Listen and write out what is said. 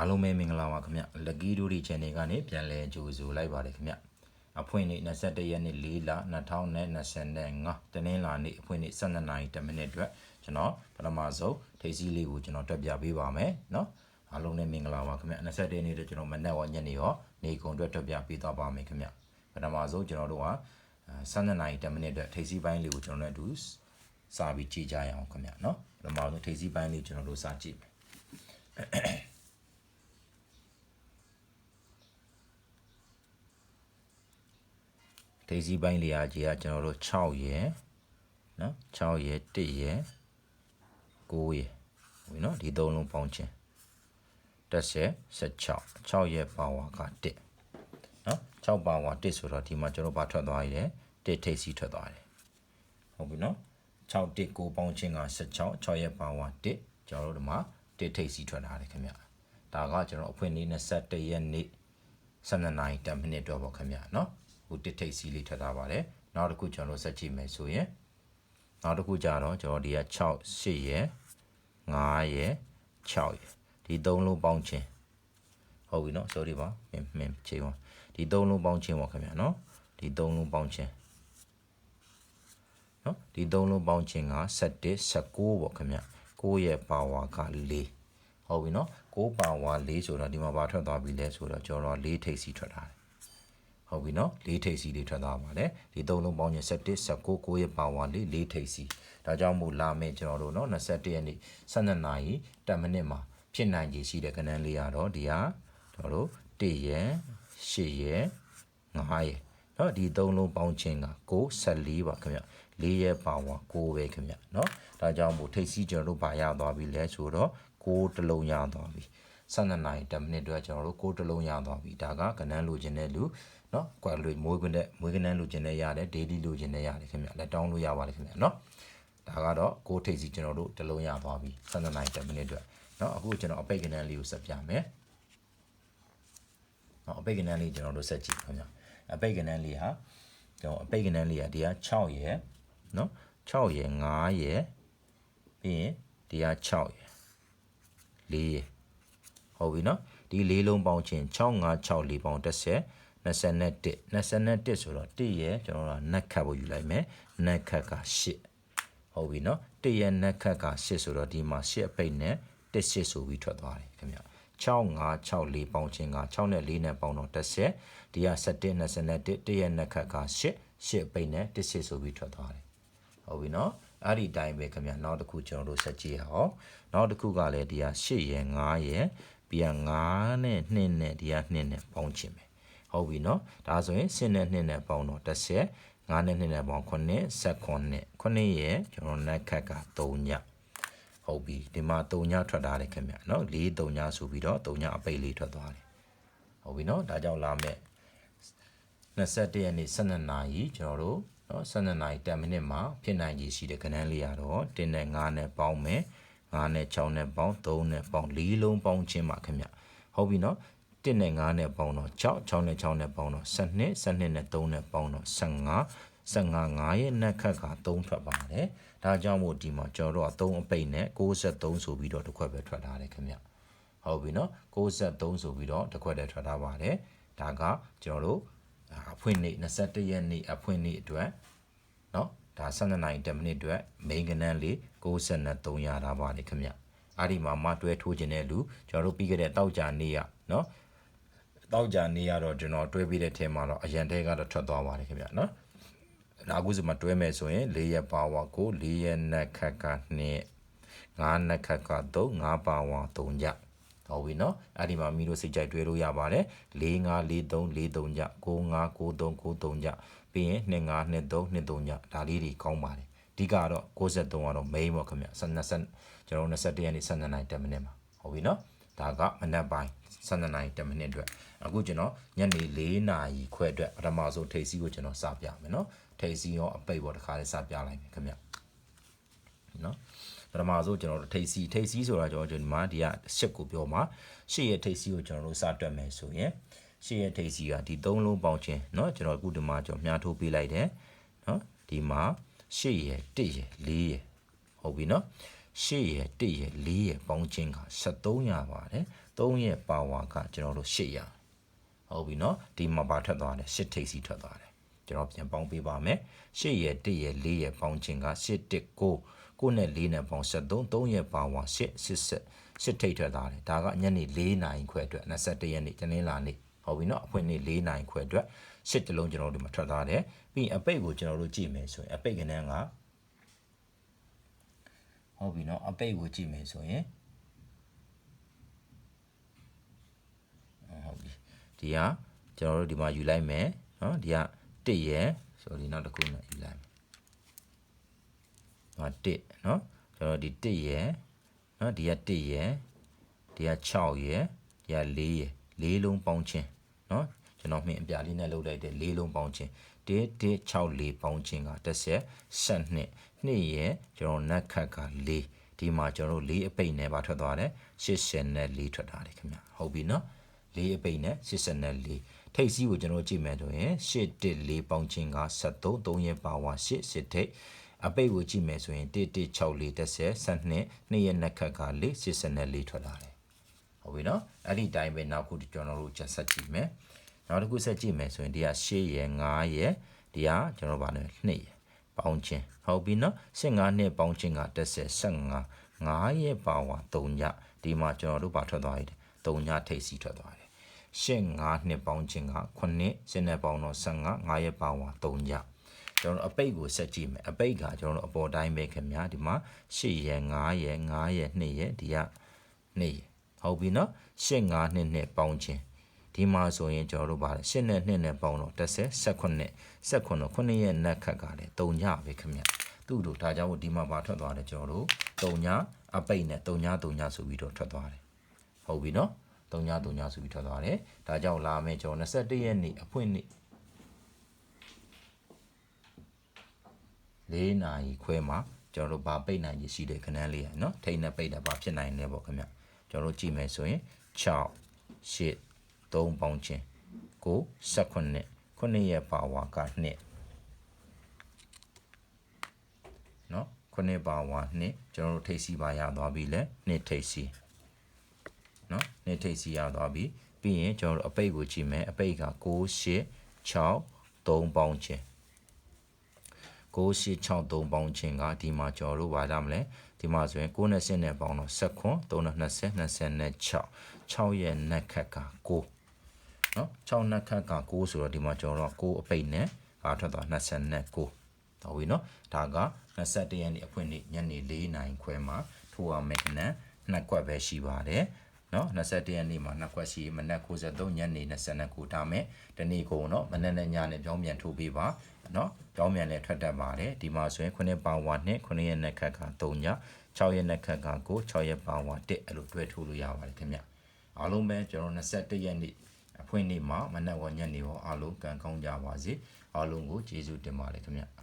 အားလုံးပဲမင်္ဂလာပါခင်ဗျလက်ကီဒိုဒီ channel ကနေပြန်လည်ကြိုဆိုလိုက်ပါတယ်ခင်ဗျအဖွင့်နေ့21ရက်နေ့4လ2025တနင်္လာနေ့အဖွင့်နေ့12နာရီ10မိနစ်အတွက်ကျွန်တော်ပထမဆုံးထိပ်စီးလေးကိုကျွန်တော်တွက်ပြပေးပါမယ်เนาะအားလုံးနဲ့မင်္ဂလာပါခင်ဗျ21ရက်နေ့တော့ကျွန်တော်မနက်ရောညနေရောနေကုန်အတွက်တွက်ပြပေးသွားပါမယ်ခင်ဗျပထမဆုံးကျွန်တော်တို့က12နာရီ10မိနစ်အတွက်ထိပ်စီးပိုင်းလေးကိုကျွန်တော်တို့အတူစာပြီးကြည့်ကြရအောင်ခင်ဗျเนาะပထမဆုံးထိပ်စီးပိုင်းလေးကျွန်တော်တို့စာကြည့်မယ် ဒေးစီပိုင်းလေးအားကြီးကကျွန်တော်တို့6ရယ်နော်6ရယ်1ရယ်9ရယ်ဝင်နော်ဒီသုံးလုံးပေါင်းခြင်းတက်ဆက်16 6ရယ်ပါဝါက1နော်6ပါဝါ1ဆိုတော့ဒီမှာကျွန်တော်ဘာထွက်သွားရည်1ထိပ်စီထွက်သွားတယ်ဟုတ်ပြီနော်6 1 9ပေါင်းခြင်းက16 6ရယ်ပါဝါ1ကျွန်တော်တို့ဒီမှာ1ထိပ်စီထွက်လာတယ်ခင်ဗျဒါကကျွန်တော်အဖွင့်နေ့21ရက်နေ့12နာရီ10မိနစ်တော့ပေါ့ခင်ဗျနော် ဟိုတစ်ထိပ်စီလေးထွက်ထားပါတယ်နောက်တစ်ခုကျွန်တော်တို့ဆက်ကြည့်မယ်ဆိုရင်နောက်တစ်ခုကြတော့ကျွန်တော်ဒီက6 8ရယ်9ရယ်6ရယ်ဒီသုံးလုံးပေါင်းခြင်းဟုတ်ပြီနော် sorry ပါမင်းမင်းချိန်ပါဒီသုံးလုံးပေါင်းခြင်းပေါ့ခင်ဗျာနော်ဒီသုံးလုံးပေါင်းခြင်းနော်ဒီသုံးလုံးပေါင်းခြင်းက7 19ပေါ့ခင်ဗျာ9ရဲ့ပါဝါက4ဟုတ်ပြီနော်6ပါဝါ4ဆိုတော့ဒီမှာဘာထွက်သွားပြီလဲဆိုတော့ကျွန်တော်4ထိပ်စီထွက်ထားတယ် ဟုတ်ပြီနော်၄ထိပ်စီလေးထွက်သွားပါတယ်ဒီသုံးလုံးပေါင်းရင်7 19 9ရဲ့ပါဝါလေး၄ထိပ်စီဒါကြောင့်မို့လာမယ့်ကျွန်တော်တို့နော်21ရက်နေ့12နာရီ10မိနစ်မှာဖြစ်နိုင်ခြေရှိတဲ့ကဏ္ဍလေးရတော့ဒီဟာကျွန်တော်တို့1ရက်8ရက်9ရက်နော်ဒီသုံးလုံးပေါင်းခြင်းက9 14ပါခင်ဗျ၄ရက်ပါဝါ9ပဲခင်ဗျနော်ဒါကြောင့်မို့ထိပ်စီကျွန်တော်တို့ပါရသွားပြီလဲဆိုတော့9တလုံးရသွားပြီ12နာရီ10မိနစ်အတွက်ကျွန်တော်တို့6တလုံးရသွားပြီဒါကကဏ္ဍလိုချင်တဲ့လူ နော်ကွာလွေမွေးခွန်းတဲ့မွေးကနန်းလိုချင်တဲ့ရတယ် daily လိုချင်တဲ့ရတယ်ခင်ဗျလက်တောင်းလို့ရပါတယ်ခင်ဗျနော်ဒါကတော့ကိုထိတ်စီကျွန်တော်တို့တလုံးရသွားပြီ12နိုင်10မိနစ်အတွက်နော်အခုကျွန်တော်အပိတ်ကနန်းလေးကိုဆက်ပြမယ်နော်အပိတ်ကနန်းလေးကျွန်တော်တို့ဆက်ကြည့်ခင်ဗျအပိတ်ကနန်းလေးဟာကျွန်တော်အပိတ်ကနန်းလေးကဒီက6ရယ်နော်6ရယ်9ရယ်ပြီးရင်ဒီက6ရယ်4ရယ်ဟုတ်ပြီနော်ဒီလေးလုံးပေါင်းချင်း6 9 6 4ပေါင်း10 21 21ဆိုတော့1ရဲ့ကျွန်တော်တို့နက်ခတ်ဖို့ယူလိုက်မယ်နက်ခတ်က8ဟုတ်ပြီနော်1ရဲ့နက်ခတ်က8ဆိုတော့ဒီမှာ8အပိတ်နဲ့1 8ဆိုပြီးထွက်သွားတယ်ခင်ဗျ6 5 6 4ပေါင်းချင်းက6နဲ့4နဲ့ပေါင်းတော့10ဒီက17 21 1ရဲ့နက်ခတ်က8 8အပိတ်နဲ့1 8ဆိုပြီးထွက်သွားတယ်ဟုတ်ပြီနော်အဲ့ဒီတိုင်းပဲခင်ဗျနောက်တစ်ခုကျွန်တော်တို့ဆက်ကြည့်အောင်နောက်တစ်ခုကလည်းဒီက8ရယ်9ရယ်ပြီးက9နဲ့2နဲ့ဒီက2နဲ့ပေါင်းချင်းပဲ ဟုတ်ပြီနော်ဒါဆိုရင်10နဲ့2နဲ့ပေါင်းတော့30 9နဲ့2နဲ့ပေါင်း9 19 9ရဲ့ကျွန်တော်နက်ခက်က3ညဟုတ်ပြီဒီမှာ3ညထွက်ထားတယ်ခင်ဗျနော်4 3ညဆိုပြီးတော့3ညအပိတ်လေးထွက်သွားတယ်ဟုတ်ပြီနော်ဒါကြောင့်လာမဲ့21ရက်နေ့12နာရီကျွန်တော်တို့နော်12နာရီ10မိနစ်မှာဖြစ်နိုင်ကြီးရှိတဲ့ကဏ္ဍလေးရတော့1နဲ့9နဲ့ပေါင်းမယ်9နဲ့6နဲ့ပေါင်း3နဲ့ပေါင်း4လုံးပေါင်းခြင်းပါခင်ဗျဟုတ်ပြီနော် 1နဲ့5နဲ့ပေါင်းတော့6 6နဲ့6နဲ့ပေါင်းတော့12 12နဲ့3နဲ့ပေါင်းတော့15 15 5ရဲ့နက်ခက်က3ထွက်ပါတယ်ဒါကြောင့်မို့ဒီမှာကျွန်တော်တို့က3အပိတ်နဲ့63ဆိုပြီးတော့တစ်ခွက်ပဲထွက်ထားတယ်ခင်ဗျဟုတ်ပြီနော်63ဆိုပြီးတော့တစ်ခွက်တည်းထွက်ထားပါတယ်ဒါကကျွန်တော်တို့အဖွင့်နေ့21ရက်နေ့အဖွင့်နေ့အတွက်နော်ဒါ12နိုင်10မိနစ်အတွက် main ကနန်းလေး63ရတာပါလေခင်ဗျအဲ့ဒီမှာမတွဲထိုးခြင်းတဲ့လူကျွန်တော်တို့ပြီးခဲ့တဲ့တောက်ကြနေ့ရနော် တောက်ကြနေရတော့ကျွန်တော်တွဲပြီးတဲ့ထဲမှာတော့အရန်တဲကတော့ထွက်သွားပါတယ်ခင်ဗျနော်နောက်ခုစမှာတွဲမယ်ဆိုရင်၄ရက်ပါဝါကို၄ရက်နက်ခက်က2 5နက်ခက်က3 5ပါဝါ3ကြဟုတ်ပြီနော်အဲ့ဒီမှာမီတို့စိတ်ကြိုက်တွဲလို့ရပါတယ်4 5 4 3 4 3ကြ9 5 9 3 9 3ကြပြီးရင်2 5 2 3 2 3ကြဒါလေးတွေကောင်းပါတယ်အဓိကတော့63ကတော့ main ပေါ့ခင်ဗျ20ကျွန်တော်21ရက်နေ့12နိုင်10မိနစ်မှာဟုတ်ပြီနော် ဒါကမနက်ပိုင်း12နိုင်10မိနစ်အတွက်အခုကျွန်တော်ညနေ4နာရီခွဲအတွက်ပထမဆုံးထိပ်စီးကိုကျွန်တော်စပြမယ်နော်ထိပ်စီးရောအပိတ်ပေါ်တစ်ခါလေးစပြလိုက်မယ်ခင်ဗျနော်ပထမဆုံးကျွန်တော်တို့ထိပ်စီးထိပ်စီးဆိုတာကျွန်တော်ဒီမှာဒီကရှစ်ကိုပြောမှာရှစ်ရဲ့ထိပ်စီးကိုကျွန်တော်တို့စတွက်မယ်ဆိုရင်ရှစ်ရဲ့ထိပ်စီးကဒီသုံးလုံးပေါင်းခြင်းเนาะကျွန်တော်အခုဒီမှာကျွန်တော်မြားထိုးပေးလိုက်တယ်เนาะဒီမှာရှစ်ရဲ့တစ်ရဲ့လေးရဲ့ဟုတ်ပြီเนาะ 8ရဲ့1ရဲ့4ရဲ့ပေါင်းခြင်းက73ရပါတယ်3ရဲ့ပါဝါကကျွန်တော်တို့8ရဟုတ်ပြီနော်ဒီမှာပါထွက်သွားတယ်8ထိပ်စီထွက်သွားတယ်ကျွန်တော်ပြန်ပေါင်းပေးပါမယ်8ရဲ့1ရဲ့4ရဲ့ပေါင်းခြင်းက8 1 9 9နဲ့4နဲ့ပေါင်း73 3ရဲ့ပါဝါ8 8 8ထိပ်ထွက်သွားတယ်ဒါကညနေ4နာရီခွဲအတွက်21ရက်နေ့တနင်္လာနေ့ဟုတ်ပြီနော်အဖွင့်နေ့4နာရီခွဲအတွက်ရှစ်တလုံးကျွန်တော်တို့ဒီမှာထွက်သွားတယ်ပြီးရင်အပိတ်ကိုကျွန်တော်တို့ကြည့်မယ်ဆိုရင်အပိတ်ကနန်းက ဟုတ်ပြီနော်အပိတ်ကိုကြည့်မယ်ဆိုရင်ဟုတ်ပြီဒီကကျွန်တော်တို့ဒီမှာယူလိုက်မယ်နော်ဒီက1ရယ်ဆိုဒီနောက်တစ်ခုနဲ့ယူလိုက်မယ်ဟာ1နော်ကျွန်တော်ဒီ1ရယ်နော်ဒီက1ရယ်ဒီက6ရယ်ဒီက4ရယ်4လုံးပေါင်းခြင်းနော်ကျွန်တော်မြင်အပြလေးနဲ့လုပ်လိုက်တဲ့4လုံးပေါင်းခြင်း 1 1 6 4ပေါင်းခြင်းကတစ်ဆက်12နှစ်ရယ်ကျွန်တော်နက်ခတ်က4ဒီမှာကျွန်တော်တို့4အပိတ်နဲ့ပါထွက်သွားတယ်84ထွက်သွားတယ်ခင်ဗျဟုတ်ပြီနော်4အပိတ်နဲ့84ထိပ်စီးကိုကျွန်တော်ကြည့်မယ်ဆိုရင်814ပေါင်းခြင်းက73 3ရဲ့ပါဝါ8 8ထိပ်အပိတ်ကိုကြည့်မယ်ဆိုရင်1164တက်ဆက်12နှစ်ရဲ့နက်ခတ်က4 84ထွက်လာတယ်ဟုတ်ပြီနော်အဲ့ဒီတိုင်းပဲနောက်ခုကျွန်တော်တို့ချက်ဆက်ကြည့်မယ် နောက်တစ်ခုဆက်ကြည့်မယ်ဆိုရင်ဒီက8ရယ်9ရယ်ဒီကကျွန်တော်ဗာနေ2ရယ်ပေါင်းခြင်းဟုတ်ပြီနော်15နှစ်ပေါင်းခြင်းကတက်ဆက်15 9ရယ်ပါဝါ3ညဒီမှာကျွန်တော်တို့ပါထွက်သွားရတယ်3ညထိပ်စီထွက်သွားတယ်ရှစ်9နှစ်ပေါင်းခြင်းက9ရှင်းတဲ့ပေါင်းတော့15 9ရက်ပါဝါ3ညကျွန်တော်တို့အပိတ်ကိုဆက်ကြည့်မယ်အပိတ်ကကျွန်တော်တို့အပေါ်တိုင်းပဲခင်ဗျာဒီမှာ8ရက်9ရက်9ရက်2ရက်ဒီက2ရက်ဟုတ်ပြီနော်8 9နှစ်နဲ့ပေါင်းခြင်း ဒီမှာဆိုရင်ကျွန်တော်တို့ပါတယ်8နဲ့2နဲ့ပေါင်းတော့30 18 18 9ရက်နက်ခတ်ကလည်း3ညပဲခင်ဗျသူ့တို့ဒါကြောင့်ဒီမှာပါထွက်သွားတယ်ကျွန်တော်တို့3ညအပိတ်နဲ့3ည3ညဆိုပြီးတော့ထွက်သွားတယ်ဟုတ်ပြီနော်3ည3ညဆိုပြီးထွက်သွားတယ်ဒါကြောင့်လာမယ်ကျွန်တော်21ရက်နေ့အဖွင့်နေ့၄နာရီခွဲမှာကျွန်တော်တို့ဗာပိတ်နိုင်ရရှိတဲ့ခဏလေးရနော်ထိန်းနဲ့ပိတ်တာဗာဖြစ်နိုင်တယ်ပေါ့ခင်ဗျကျွန်တော်တို့ကြည့်မယ်ဆိုရင်6 8 3ပေါင်းချင်း9 18 9ရဲ့ပါဝါက2နော်9ပါဝါ2ကျွန်တော်တို့ထိပ်စီပါရသွားပြီလဲ2ထိပ်စီနော်2ထိပ်စီရသွားပြီပြီးရင်ကျွန်တော်တို့အပိတ်ကိုကြည့်မယ်အပိတ်က9 8 6 3ပေါင်းချင်း9863ပေါင်းချင်းကဒီမှာကျွန်တော်တို့ဗာရမလဲဒီမှာဆိုရင်9နဲ့10နဲ့ပေါင်းတော့7ခွန်3နဲ့20 26 6ရဲ့နက်ခက်က9 နော်6နက်ခက်က9ဆိုတော့ဒီမှာကျွန်တော်တို့9အပိတ်နဲ့ဗာထွက်သွား29တော်ပြီနော်ဒါက21ရက်နေ့အဖွင့်နေ့ညနေ4နာရီခွဲမှာထိုးရမယ်ခဏနှစ်ကွက်ပဲရှိပါတယ်နော်21ရက်နေ့မှာနှစ်ခွက်ရှိမနက်93ညနေ29ဒါမဲ့ဒီနေ့ကိုနော်မနက်နဲ့ညနဲ့ပြောင်းပြန်ထိုးပေးပါနော်ပြောင်းပြန်လည်းထွက်တတ်ပါတယ်ဒီမှာဆိုရင်9ပါဝါနဲ့9ရက်နဲ့ခက်က3ည6ရက်နဲ့ခက်က9 6ရက်ပါဝါ1အဲ့လိုတွဲထိုးလို့ရပါတယ်ခင်ဗျအားလုံးပဲကျွန်တော်21ရက်နေ့ အဖွင့်နေ့မှာမနက်ဝညနေရောအားလုံးကံကောင်းကြပါစေအားလုံးကိုကျေးဇူးတင်ပါတယ်ခင်ဗျ